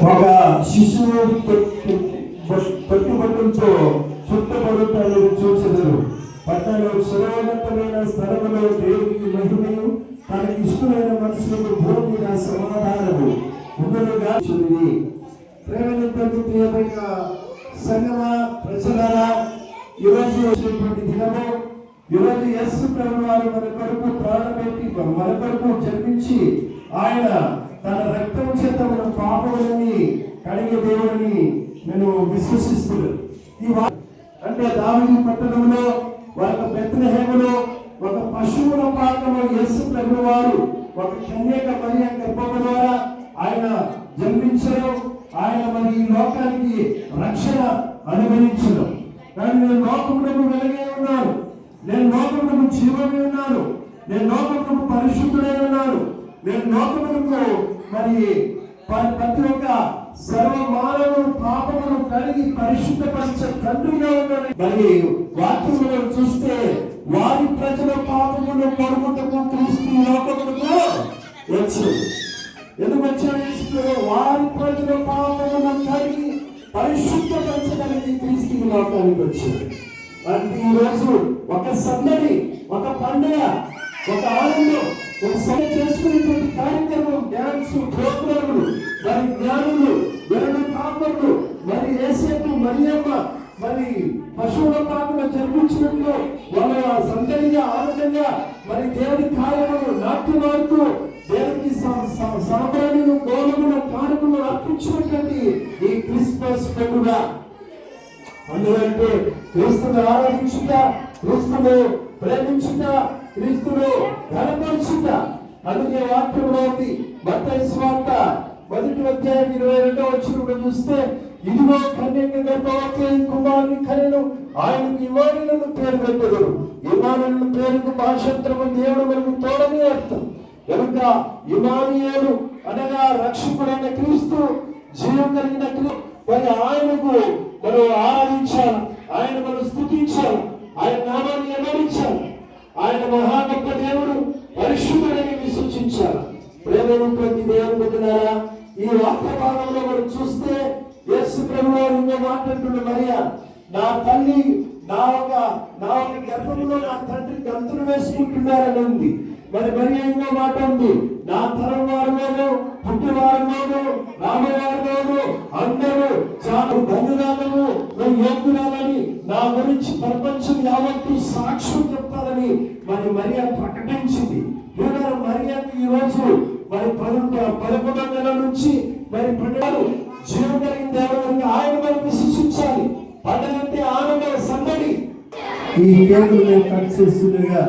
ఒక శిశువు పట్టుబట్టంతో చుట్టబడుతాడు చూచెదరు. పట్టణంలో సురవనతమైన స్థలములో దేవునికి మహిమయు తనకి ఇష్టమైన మనుషులకు భూమి నా సమాధానము. ఉండలుగా చూడండి. ప్రియమైన సంగమ ప్రజలరా ఈరోజు వచ్చినటువంటి దినము ఈరోజు యస్సు ప్రభు వారు మన కొరకు ప్రాణపెట్టి మన కొరకు జన్మించి ఆయన తన రక్తం చేత మన పాపములని కడిగే దేవుడిని నేను విశ్వసిస్తున్నాను ఈ అంటే దావిని పట్టణంలో ఒక బెత్తనహేమలో ఒక పశువుల పాత్రలో యేసు ప్రభు వారు ఒక కన్యక మరియ గర్భము ద్వారా ఆయన జన్మించడం ఆయన మరి ఈ లోకానికి రక్షణ అనుభవించడం. కానీ నేను లోకమునకు వెలగే ఉన్నాను. నేను లోకమునకు జీవమే ఉన్నాను. నేను లోకమునకు పరిశుద్ధుడై ఉన్నాను. నేను లోకమునకు మరి ప్రతి ఒక్క సర్వ మానవుడు పాపమును కలిగి పరిశుద్ధపరిచే తండ్రిగా ఉన్నాడు మరి వాక్యములను చూస్తే వారి ప్రజల పాపమును కొడుకుటకు క్రీస్తు లోకమునకు వచ్చు. ఎందుకు వచ్చాడు వారి ప్రజల పాపమును కలిగి పరిశుద్ధపరచడానికి క్రీస్తు లోకానికి వచ్చాడు. అంటే ఈ రోజు ఒక సందడి ఒక పండుగ ఒక ఆనందం ఒక సభ చేసుకునేటువంటి కార్యక్రమం డ్యాన్స్ ప్రోగ్రాములు మరి జ్ఞానులు వెరడు కాపర్లు మరి ఏసేపు మరియమ్మ మరి పశువుల పాటలు జరిపించినట్లు వాళ్ళ సందడిగా ఆనందంగా మరి దేవుడి కార్యములు నాట్యమాడుతూ దేవుడికి సాంబ్రాణిను గోళములు కానుకలు అర్పించినటువంటి ఈ క్రిస్మస్ పండుగ. అందుకంటే క్రీస్తుని ఆరాధించుట క్రీస్తును ప్రేమించుట క్రీస్తును ఘనపరచుట అందుకే వాక్యంలో ఉంది మత్తయి స్వార్త మొదటి అధ్యాయం ఇరవై రెండో వచ్చినప్పుడు చూస్తే ఇదిగో కన్యక గర్భవతి కుమారుని కనెను ఆయనకు ఇమానులను పేరు పెట్టెదరు. ఇమానులను పేరుకు భాషంతరము దేవుడు మనకు తోడని అర్థం. కనుక ఇమానియేలు అనగా రక్షకుడైన క్రీస్తు జీవం కలిగిన మరి ఆయనకు మనం ఆరాధించాలి. ఆయన మనం స్థుతించాలి. ఆయన నామాన్ని ఎమరించాలి ఆయన మహా గొప్ప దేవుడు పరిశుద్ధుడని విసూచించాలి ప్రేమైనటువంటి దేవుని బిడ్డలారా ఈ వాక్య భాగంలో మనం చూస్తే యేసు ప్రభు వారు ఇంకో మాట్లాడుతున్న మరియా నా తల్లి నా ఒక నా ఒక గర్భంలో నా తండ్రి గంతులు వేసుకుంటున్నారని ఉంది. మరి మరి ఇంకో మాట ఉంది. నా తరం వారిలోను పుట్టివారిలోను రామవారిలోను అందరూ చాలా ధన్యురాలను నువ్వు యోగ్యురాలు నా గురించి ప్రపంచం యావత్తు సాక్ష్యం చెప్తారని మరి మరియా ప్రకటించింది. చూడాలి మరియాకి ఈరోజు రోజు మరి పదకొండు పదకొండవ నెల నుంచి మరి పండుగలు జీవం కలిగిన దేవుడు ఆయన మనం విశ్వసించాలి. పండుగంటే ఆనంద సందడి ఈ కేకులు మేము కట్ చేస్తుండగా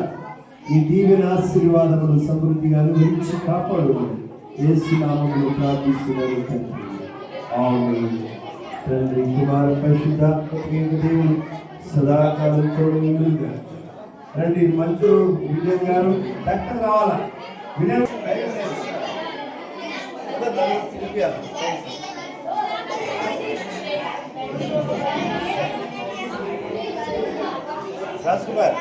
ఈ దీవెన ఆశీర్వాదములు సమృద్ధిగా అనుభవించి కాపాడు యేసు నామములు ప్రార్థిస్తున్నాను తండ్రి. ఆమె తండ్రి కుమార పరిశుద్ధాత్మక దేవుడు సదాకాలం తోడుగా రండి మంచు విజయ్ గారు డాక్టర్ కావాలా వినయ్ రాజ్ కుమార్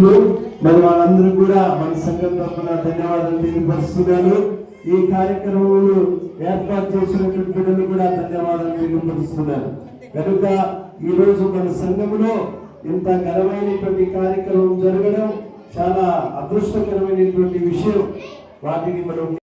వ్యక్తులు మరి వాళ్ళందరూ కూడా మన సంఘం తరఫున ధన్యవాదాలు తెలియపరుస్తున్నాను. ఈ కార్యక్రమంలో ఏర్పాటు చేసినటువంటి బిడ్డలు కూడా ధన్యవాదాలు తెలియపరుస్తున్నాను. కనుక ఈ రోజు మన సంఘంలో ఇంత ఘనమైనటువంటి కార్యక్రమం జరగడం చాలా అదృష్టకరమైనటువంటి విషయం. వాటిని మనం